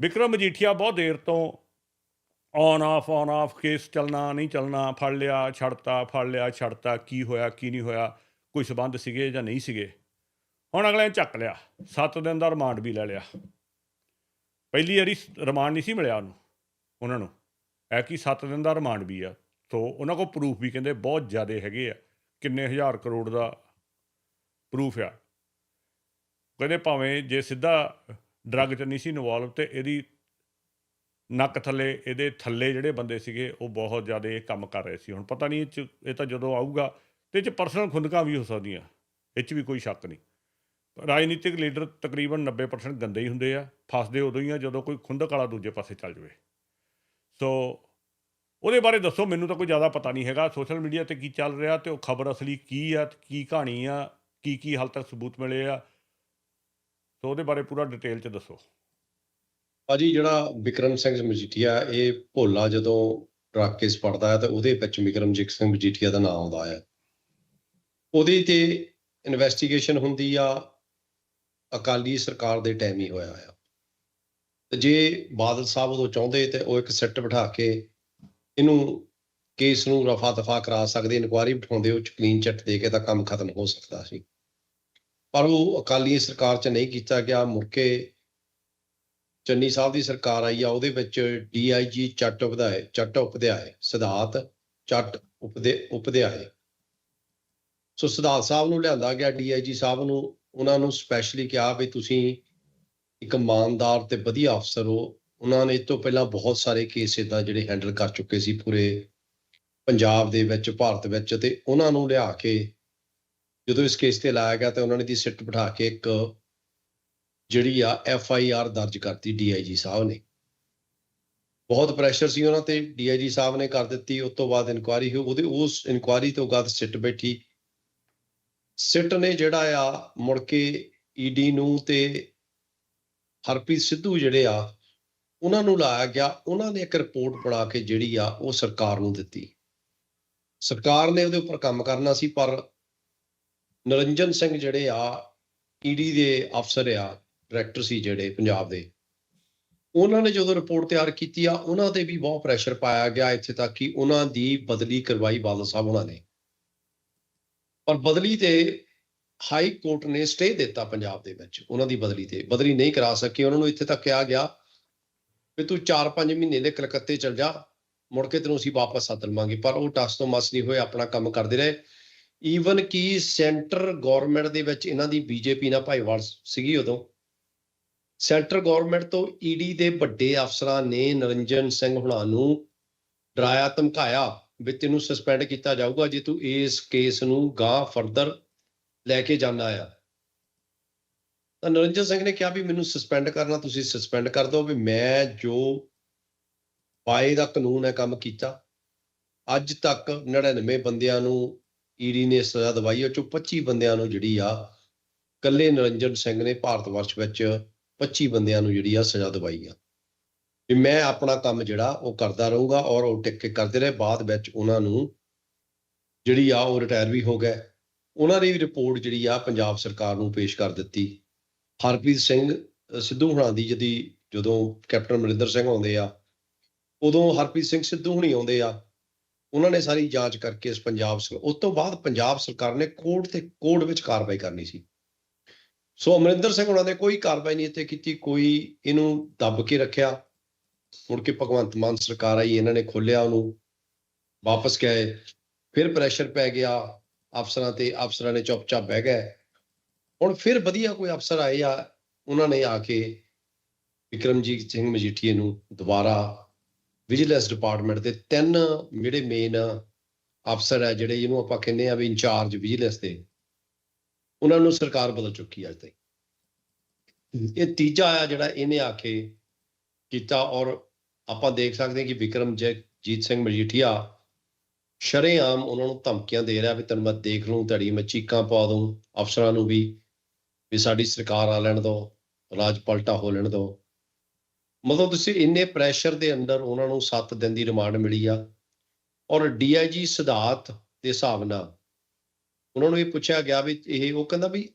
ਵਿਕਰਮ ਮਜੀਠੀਆ ਬਹੁਤ ਦੇਰ ਤੋਂ on off on off case ਚੱਲਣਾ, ਨਹੀਂ ਚੱਲਣਾ, ਫੜ ਲਿਆ, ਛੱਡਤਾ, ਫੜ ਲਿਆ, ਛੱਡਤਾ, ਕੀ ਹੋਇਆ, ਕੀ ਨਹੀਂ ਹੋਇਆ, ਕੋਈ ਸਬੰਧ ਸੀਗੇ ਜਾਂ ਨਹੀਂ ਸੀਗੇ? ਹੁਣ ਅਗਲੇ ਨੇ ਚੱਕ ਲਿਆ 7 ਦਿਨ ਦਾ ਰਿਮਾਂਡ ਵੀ ਲੈ ਲਿਆ। ਪਹਿਲੀ ਵਾਰੀ ਰਿਮਾਂਡ ਨਹੀਂ ਸੀ ਮਿਲਿਆ ਉਹਨੂੰ, ਉਹਨਾਂ ਨੂੰ। ਐ ਕਿ 7 ਦਿਨ ਦਾ ਰਿਮਾਂਡ ਵੀ ਆ, ਸੋ ਉਹਨਾਂ ਕੋਲ ਪ੍ਰੂਫ ਵੀ ਕਹਿੰਦੇ ਬਹੁਤ ਜ਼ਿਆਦੇ ਹੈਗੇ ਆ, ਕਿੰਨੇ ਹਜ਼ਾਰ ਕਰੋੜ ਦਾ ਪ੍ਰੂਫ ਆ। ਕਹਿੰਦੇ ਭਾਵੇਂ ਜੇ ਸਿੱਧਾ ਡਰੱਗ 'ਚ ਨਹੀਂ ਸੀ ਇਨਵੋਲਵ ਤੇ ਇਹਦੀ ਨੱਕ ਥੱਲੇ, ਇਹਦੇ ਥੱਲੇ ਜਿਹੜੇ ਬੰਦੇ ਸੀਗੇ, ਉਹ ਬਹੁਤ ਜ਼ਿਆਦਾ ਇਹ ਕੰਮ ਕਰ ਰਹੇ ਸੀ। ਹੁਣ ਪਤਾ ਨਹੀਂ ਇਹ 'ਚ, ਇਹ ਤਾਂ ਜਦੋਂ ਆਊਗਾ ਤੇ ਇਹ 'ਚ ਪਰਸਨਲ ਖੁੰਦਕਾਂ ਵੀ ਹੋ ਸਕਦੀਆਂ। ਇਹ 'ਚ ਵੀ ਕੋਈ ਸ਼ੱਕ ਨਹੀਂ। ਰਾਜਨੀਤਿਕ ਲੀਡਰ ਤਕਰੀਬਨ 90% ਗੰਦੇ ਹੀ ਹੁੰਦੇ ਆ। ਫਸਦੇ ਉਦੋਂ ਹੀ ਆ ਜਦੋਂ ਕੋਈ ਖੁੰਦਕ ਵਾਲਾ ਦੂਜੇ ਪਾਸੇ ਚੱਲ ਜਾਵੇ। ਸੋ ਉਹਦੇ ਬਾਰੇ ਦੱਸੋ, ਮੈਨੂੰ ਤਾਂ ਕੋਈ ਜ਼ਿਆਦਾ ਪਤਾ ਨਹੀਂ ਹੈਗਾ। ਸੋਸ਼ਲ ਮੀਡੀਆ ਤੇ ਕੀ ਚੱਲ ਰਿਹਾ ਤੇ ਉਹ ਖਬਰ ਅਸਲੀ ਕੀ ਆ, ਕੀ ਕਹਾਣੀ ਆ ਕੀ ਕੀ ਹਾਲ ਤੱਕ ਸਬੂਤ ਮਿਲੇ ਆ ਸੋ ਉਹਦੇ ਬਾਰੇ ਪੂਰਾ ਡਿਟੇਲ ਚ ਦੱਸੋ। ਭਾਜੀ, ਜਿਹੜਾ ਵਿਕਰਮ ਸਿੰਘ ਮਜੀਠੀਆ, ਇਹ ਭੋਲਾ ਜਦੋਂ ਡਰੱਗ ਕੇਸ ਪੜਦਾ ਹੈ ਤਾਂ ਉਹਦੇ ਵਿੱਚ ਵਿਕਰਮਜੀਤ ਸਿੰਘ ਮਜੀਠੀਆ ਦਾ ਨਾਮ ਆਉਂਦਾ ਹੈ। ਉਹਦੇ ਤੇ ਇਨਵੈਸਟੀਗੇਸ਼ਨ ਹੁੰਦੀ ਆ, ਅਕਾਲੀ ਸਰਕਾਰ ਦੇ ਟਾਈਮ ਹੀ ਹੋਇਆ ਆ। ਤੇ ਜੇ ਬਾਦਲ ਸਾਹਿਬ ਉਦੋਂ ਚਾਹੁੰਦੇ ਤੇ ਉਹ ਇੱਕ ਸੈੱਟ ਬਿਠਾ ਕੇ ਇਹਨੂੰ ਕੇਸ ਨੂੰ ਰਫਾ ਦਫਾ ਕਰਾ ਸਕਦੇ ਇਨਕੁਆਇਰੀ ਬਿਠਾਉਂਦੇ, ਉਹ ਚ ਕਲੀਨ ਚਿੱਟ ਦੇ ਕੇ ਤਾਂ ਕੰਮ ਖਤਮ ਹੋ ਸਕਦਾ ਸੀ। ਪਰ ਉਹ ਅਕਾਲੀ ਸਰਕਾਰ ਚ ਨਹੀਂ ਕੀਤਾ ਗਿਆ, ਮੁਰਕੇ ਚੰਨੀ ਸਾਹਿਬ ਦੀ ਸਰਕਾਰ ਆਈ ਆ, ਉਹਦੇ ਵਿੱਚ D I G Chattopadhyay Chattopadhyay, Siddharth Chattopadhyay, Upadhyay. So Siddharth ਸਾਹਿਬ ਨੂੰ ਲਿਆਂਦਾ ਗਿਆ ਡੀਆਈਜੀ ਸਾਹਿਬ ਨੂੰ, ਉਹਨਾਂ ਨੂੰ ਸਪੈਸ਼ਲੀ ਕਿਹਾ ਵੀ ਤੁਸੀਂ ਇੱਕ ਇਮਾਨਦਾਰ ਤੇ ਵਧੀਆ ਅਫਸਰ ਹੋ। ਉਹਨਾਂ ਨੇ ਇਸ ਤੋਂ ਪਹਿਲਾਂ ਬਹੁਤ ਸਾਰੇ ਕੇਸ ਇਦਾਂ ਜਿਹੜੇ ਹੈਂਡਲ ਕਰ ਚੁੱਕੇ ਸੀ ਪੂਰੇ ਪੰਜਾਬ ਦੇ ਵਿੱਚ, ਭਾਰਤ ਵਿੱਚ, ਤੇ ਉਹਨਾਂ ਨੂੰ ਲਿਆ ਕੇ ਜਦੋਂ ਇਸ ਕੇਸ ਤੇ ਲਾਇਆ ਗਿਆ ਤਾਂ ਉਹਨਾਂ ਨੇ ਦੀ ਸਿੱਟ ਬਿਠਾ ਕੇ ਇੱਕ ਜਿਹੜੀ ਆ ਐਫ ਆਈ ਆਰ ਦਰਜ ਕਰਤੀ ਡੀਆਈਜੀ ਸਾਹਿਬ ਨੇ। ਬਹੁਤ ਪ੍ਰੈਸ਼ਰ ਸੀ ਉਹਨਾਂ ਤੇ ਡੀਆਈਜੀ ਸਾਹਿਬ ਨੇ ਕਰ ਦਿੱਤੀ, ਉਸ ਤੋਂ ਬਾਅਦ ਇਨਕੁਆਇਰੀ ਹੋਈ, ਉਹਦੇ ਉਸ ਇਨਕੁਆਇਰੀ ਤੋਂ ਬਾਅਦ ਸਿੱਟ ਬੈਠੀ। ਸਿੱਟ ਨੇ ਜਿਹੜਾ ਆ ਮੁੜ ਕੇ ਈਡੀ ਨੂੰ ਤੇ ਹਰਪ੍ਰੀਤ ਸਿੱਧੂ ਜਿਹੜੇ ਆ, ਉਹਨਾਂ ਨੂੰ ਲਾਇਆ ਗਿਆ, ਉਹਨਾਂ ਨੇ ਇੱਕ ਰਿਪੋਰਟ ਬਣਾ ਕੇ ਜਿਹੜੀ ਆ ਉਹ ਸਰਕਾਰ ਨੂੰ ਦਿੱਤੀ। ਸਰਕਾਰ ਨੇ ਉਹਦੇ ਉੱਪਰ ਕੰਮ ਕਰਨਾ ਸੀ, ਪਰ ਨਰਿੰਜਨ ਸਿੰਘ ਜਿਹੜੇ ਆ ਈਡੀ ਦੇ ਅਫਸਰ ਆ ਡਾਇਰੈਕਟਰ ਸੀ ਜਿਹੜੇ ਪੰਜਾਬ ਦੇ। ਉਹਨਾਂ ਨੇ ਜਦੋਂ ਰਿਪੋਰਟ ਤਿਆਰ ਕੀਤੀ ਆ, ਉਹਨਾਂ ਤੇ ਵੀ ਬਹੁਤ ਪ੍ਰੈਸ਼ਰ ਪਾਇਆ ਗਿਆ ਇੱਥੇ ਤੱਕ ਕਿ ਉਹਨਾਂ ਦੀ ਬਦਲੀ ਕਰਵਾਈ ਬਾਦਲ ਸਾਹਿਬ ਉਹਨਾਂ ਨੇ। ਪਰ ਬਦਲੀ ਤੇ ਹਾਈ ਕੋਰਟ ਨੇ ਸਟੇ ਦਿੱਤਾ ਪੰਜਾਬ ਦੇ ਵਿੱਚ, ਉਹਨਾਂ ਦੀ ਬਦਲੀ ਤੇ। ਬਦਲੀ ਨਹੀਂ ਕਰਾ ਸਕੇ, ਉਹਨਾਂ ਨੂੰ ਇੱਥੇ ਤੱਕ ਕਿਹਾ ਗਿਆ ਵੀ ਤੂੰ 4-5 ਮਹੀਨੇ ਦੇ ਕਲਕੱਤੇ ਚਲ ਜਾ, ਮੁੜ ਕੇ ਤੈਨੂੰ ਅਸੀਂ ਵਾਪਸ ਸੱਦ ਲਵਾਂਗੇ। ਪਰ ਉਹ ਟਸ ਤੋਂ ਮਸ ਨਹੀਂ ਹੋਏ, ਆਪਣਾ ਕੰਮ ਕਰਦੇ ਰਹੇ। ਈਵਨ ਕਿ ਸੈਂਟਰ ਗਵਰਨਮੈਂਟ ਦੇ ਵਿੱਚ ਇਹਨਾਂ ਦੀ ਬੀਜੇਪੀ ਨਾਲ ਭਾਈਵਾਲ ਸੀਗੀ ਉਦੋਂ? ਸੈਂਟਰ ਗਵਰਨਮੈਂਟ ਤੋਂ ਈਡੀ ਦੇ ਵੱਡੇ ਅਫਸਰਾਂ ਨੇ ਨਰਿੰਜਨ ਸਿੰਘ ਹੁਣਾਂ ਨੂੰ ਡਰਾਇਆ, ਧਮਕਾਇਆ ਵੀ ਤੈਨੂੰ ਸਸਪੈਂਡ ਕੀਤਾ ਜਾਊਗਾ ਜੇ ਤੂੰ ਇਸ ਕੇਸ ਨੂੰ ਗਾਂ ਫਰਦਰ ਲੈ ਕੇ ਜਾਣਾ ਆ। ਤਾਂ ਨਰਿੰਜਨ ਸਿੰਘ ਨੇ ਕਿਹਾ ਵੀ ਮੈਨੂੰ ਸਸਪੈਂਡ ਕਰਨਾ, ਤੁਸੀਂ ਸਸਪੈਂਡ ਕਰ ਦਿਓ ਵੀ ਮੈਂ ਜੋ ਪਾਏ ਦਾ ਕਾਨੂੰਨ ਹੈ ਕੰਮ ਕੀਤਾ, ਅੱਜ ਤੱਕ 99 ਬੰਦਿਆਂ ਨੂੰ ਈਡੀ ਨੇ ਸਜ਼ਾ ਦਵਾਈ, ਉਹ ਚੋਂ 25 ਬੰਦਿਆਂ ਨੂੰ ਜਿਹੜੀ ਆ, ਕੱਲੇ ਨਰਿੰਜਨ ਸਿੰਘ ਨੇ ਭਾਰਤ ਵਰਸ਼ ਵਿੱਚ 25 ਬੰਦਿਆਂ ਨੂੰ ਜਿਹੜੀ ਆ ਸਜ਼ਾ ਦਵਾਈ ਆ। ਵੀ ਮੈਂ ਆਪਣਾ ਕੰਮ ਜਿਹੜਾ, ਉਹ ਕਰਦਾ ਰਹੂੰਗਾ ਔਰ ਉਹ ਟਿਕ ਕੇ ਕਰਦੇ ਰਹੇ, ਬਾਅਦ ਵਿੱਚ ਉਹਨਾਂ ਨੂੰ ਜਿਹੜੀ ਆ, ਉਹ ਰਿਟਾਇਰ ਵੀ ਹੋ ਗਏ। ਉਹਨਾਂ ਦੀ ਵੀ ਰਿਪੋਰਟ ਜਿਹੜੀ ਆ, ਪੰਜਾਬ ਸਰਕਾਰ ਨੂੰ ਪੇਸ਼ ਕਰ ਦਿੱਤੀ। ਹਰਪ੍ਰੀਤ ਸਿੰਘ ਸਿੱਧੂ ਹੁਣਾਂ ਦੀ ਜਦੀ ਜਦੋਂ ਕੈਪਟਨ ਅਮਰਿੰਦਰ ਸਿੰਘ ਆਉਂਦੇ ਆ, ਉਦੋਂ ਹਰਪ੍ਰੀਤ ਸਿੰਘ ਸਿੱਧੂ ਹੁਣੀ ਆਉਂਦੇ ਆ ਉਹਨਾਂ ਨੇ ਸਾਰੀ ਜਾਂਚ ਕਰਕੇ ਇਸ ਪੰਜਾਬ ਸ ਉਸ ਤੋਂ ਬਾਅਦ ਪੰਜਾਬ ਸਰਕਾਰ ਨੇ ਕੋਰਟ ਤੇ ਕੋਰਟ ਵਿੱਚ ਕਾਰਵਾਈ ਕਰਨੀ ਸੀ। ਸੋ ਅਮਰਿੰਦਰ ਸਿੰਘ ਉਹਨਾਂ ਨੇ ਕੋਈ ਕਾਰਵਾਈ ਨਹੀਂ ਇੱਥੇ ਕੀਤੀ, ਕੋਈ ਇਹਨੂੰ ਦੱਬ ਕੇ ਰੱਖਿਆ। ਮੁੜ ਕੇ ਭਗਵੰਤ ਮਾਨ ਸਰਕਾਰ ਆਈ, ਇਹਨਾਂ ਨੇ ਖੋਲਿਆ ਉਹਨੂੰ, ਵਾਪਸ ਗਏ। ਫਿਰ ਪ੍ਰੈਸ਼ਰ ਪੈ ਗਿਆ, ਅਫਸਰਾਂ ਤੇ ਅਫਸਰਾਂ ਨੇ ਚੁੱਪਚਾਪ ਬਹਿ ਗਏ। ਹੁਣ ਫਿਰ ਵਧੀਆ ਕੋਈ ਅਫਸਰ ਆਏ ਆ, ਉਹਨਾਂ ਨੇ ਆ ਕੇ ਵਿਕਰਮਜੀਤ ਸਿੰਘ ਮਜੀਠੀਏ ਨੂੰ ਦੁਬਾਰਾ ਵਿਜੀਲੈਂਸ ਡਿਪਾਰਟਮੈਂਟ ਦੇ ਤਿੰਨ ਜਿਹੜੇ ਮੇਨ ਅਫਸਰ ਹੈ ਜਿਹੜੇ ਇਹਨੂੰ ਆਪਾਂ ਕਹਿੰਦੇ ਆ ਵੀ ਇੰਚਾਰਜ ਵਿਜੀਲੈਂਸ ਦੇ ਉਹਨਾਂ ਨੂੰ ਸਰਕਾਰ ਬਦਲ ਚੁੱਕੀ ਹੈ ਅੱਜ ਤੱਕ ਇਹ ਤੀਜਾ ਆ ਜਿਹੜਾ ਇਹਨੇ ਆ ਕੇ ਕੀਤਾ ਔਰ ਆਪਾਂ ਦੇਖ ਸਕਦੇ ਹਾਂ ਕਿ ਵਿਕਰਮਜੀਤ ਸਿੰਘ ਮਜੀਠੀਆ ਸ਼ਰੇਆਮ ਉਹਨਾਂ ਨੂੰ ਧਮਕੀਆਂ ਦੇ ਰਿਹਾ ਵੀ ਤੈਨੂੰ ਮੈਂ ਦੇਖ ਲੂੰ ਤੁਹਾਡੀ ਮੈਂ ਚੀਕਾਂ ਪਾ ਦੂੰ ਅਫਸਰਾਂ ਨੂੰ ਵੀ ਵੀ ਸਾਡੀ ਸਰਕਾਰ ਆ ਲੈਣ ਦਿਓ ਰਾਜ ਪਲਟਾ ਹੋ ਲੈਣ ਦਿਓ ਮਤਲਬ ਤੁਸੀਂ ਇੰਨੇ ਪ੍ਰੈਸ਼ਰ ਦੇ ਅੰਦਰ ਉਹਨਾਂ ਨੂੰ 7 ਦਿਨ ਦੀ ਰਿਮਾਂਡ ਮਿਲੀ ਆ ਔਰ ਡੀਆਈਜੀ ਸਿਧਾਰਥ ਦੇ ਹਿਸਾਬ ਨਾਲ ਉਹਨਾਂ ਨੂੰ ਇਹ ਪੁੱਛਿਆ ਗਿਆ ਵੀ ਇਹ ਉਹ ਕਹਿੰਦਾ ਵੀ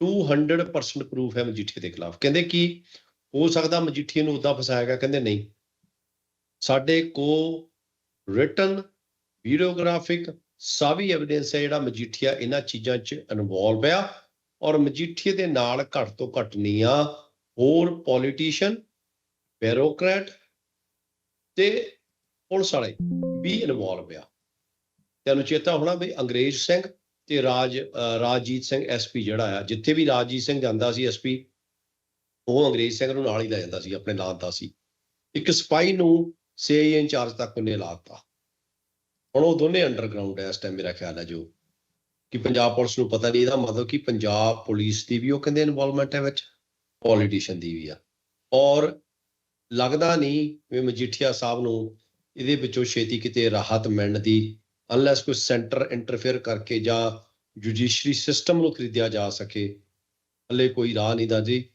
200% ਪ੍ਰੂਫ ਹੈ ਮਜੀਠੀਆ ਦੇ ਖਿਲਾਫ। ਕਹਿੰਦੇ ਕਿ? ਹੋ ਸਕਦਾ ਮਜੀਠੀਏ ਨੂੰ ਉਦਾਂ ਫਸਾਇਆ ਗਿਆ, ਕਹਿੰਦੇ ਨਹੀਂ। ਸਾਡੇ ਕੋ ਰਿਟਨ ਵੀਡੀਓਗ੍ਰਾਫਿਕ ਸਾਰੀ ਐਵੀਡੈਂਸ ਹੈ ਜਿਹੜਾ ਮਜੀਠੀਆ ਇਹਨਾਂ ਚੀਜ਼ਾਂ 'ਚ ਇਨਵੋਲਵ ਆ ਔਰ ਮਜੀਠੀਏ ਦੇ ਨਾਲ ਘੱਟ ਤੋਂ ਘੱਟ ਨਹੀਂ ਆ, ਹੋਰ ਪੋਲੀਟੀਸ਼ੀਅਨ ਬਿਊਰੋਕਰੈਟ ਤੇ ਪੁਲਿਸ ਵਾਲੇ ਵੀ ਇਨਵੋਲਵ ਆ। ਤੁਹਾਨੂੰ ਚੇਤਾ ਹੋਣਾ ਵੀ ਅੰਗਰੇਜ਼ ਸਿੰਘ ਤੇ ਰਾਜ ਰਾਜਜੀਤ ਸਿੰਘ ਐਸਪੀ ਜਿਹੜਾ ਆ, ਜਿੱਥੇ ਵੀ ਰਾਜਜੀਤ ਸਿੰਘ ਜਾਂਦਾ ਸੀ ਐਸਪੀ ਉਹ ਅੰਗਰੇਜ਼ ਸਿੰਘ ਨੂੰ ਨਾਲ ਹੀ ਲੈ ਜਾਂਦਾ ਸੀ, ਆਪਣੇ ਨਾਲ ਦਾ ਸੀ। ਇੱਕ ਸਪਾਈ ਨੂੰ ਸੀਆਈਏ ਇੰਚਾਰਜ ਤੱਕ ਉਹਨੇ ਲਾਤਾ ਹੁਣ ਉਹ ਦੋਨੇ ਅੰਡਰਗਰਾਉਂਡ ਹੈ ਇਸ ਟਾਈਮ ਮੇਰਾ ਖਿਆਲ ਹੈ ਜੋ। ਕਿ ਪੰਜਾਬ ਪੁਲਿਸ ਨੂੰ ਪਤਾ ਨਹੀਂ ਇਹਦਾ ਮਤਲਬ ਕਿ ਪੰਜਾਬ ਪੁਲਿਸ ਦੀ ਵੀ ਉਹ ਕਹਿੰਦੇ ਇਨਵੋਲਵਮੈਂਟ ਹੈ ਵਿੱਚ ਪੋਲੀਟੀਸ਼ੀਅਨ ਦੀ ਵੀ ਆ। ਔਰ ਲੱਗਦਾ ਨਹੀਂ ਵੀ ਮਜੀਠੀਆ ਸਾਹਿਬ ਨੂੰ ਇਹਦੇ ਵਿੱਚੋਂ ਛੇਤੀ ਕਿਤੇ ਰਾਹਤ ਮਿਲਣ ਦੀ ਅਨਲੈਸ ਕੋਈ ਸੈਂਟਰ ਇੰਟਰਫੇਅਰ ਕਰਕੇ ਜਾਂ ਜੁਡੀਸ਼ਰੀ ਸਿਸਟਮ ਨੂੰ ਖਰੀਦਿਆ ਜਾ ਸਕੇ। ਹਲੇ ਕੋਈ ਰਾਹ ਨਹੀਂ ਦਾ ਜੀ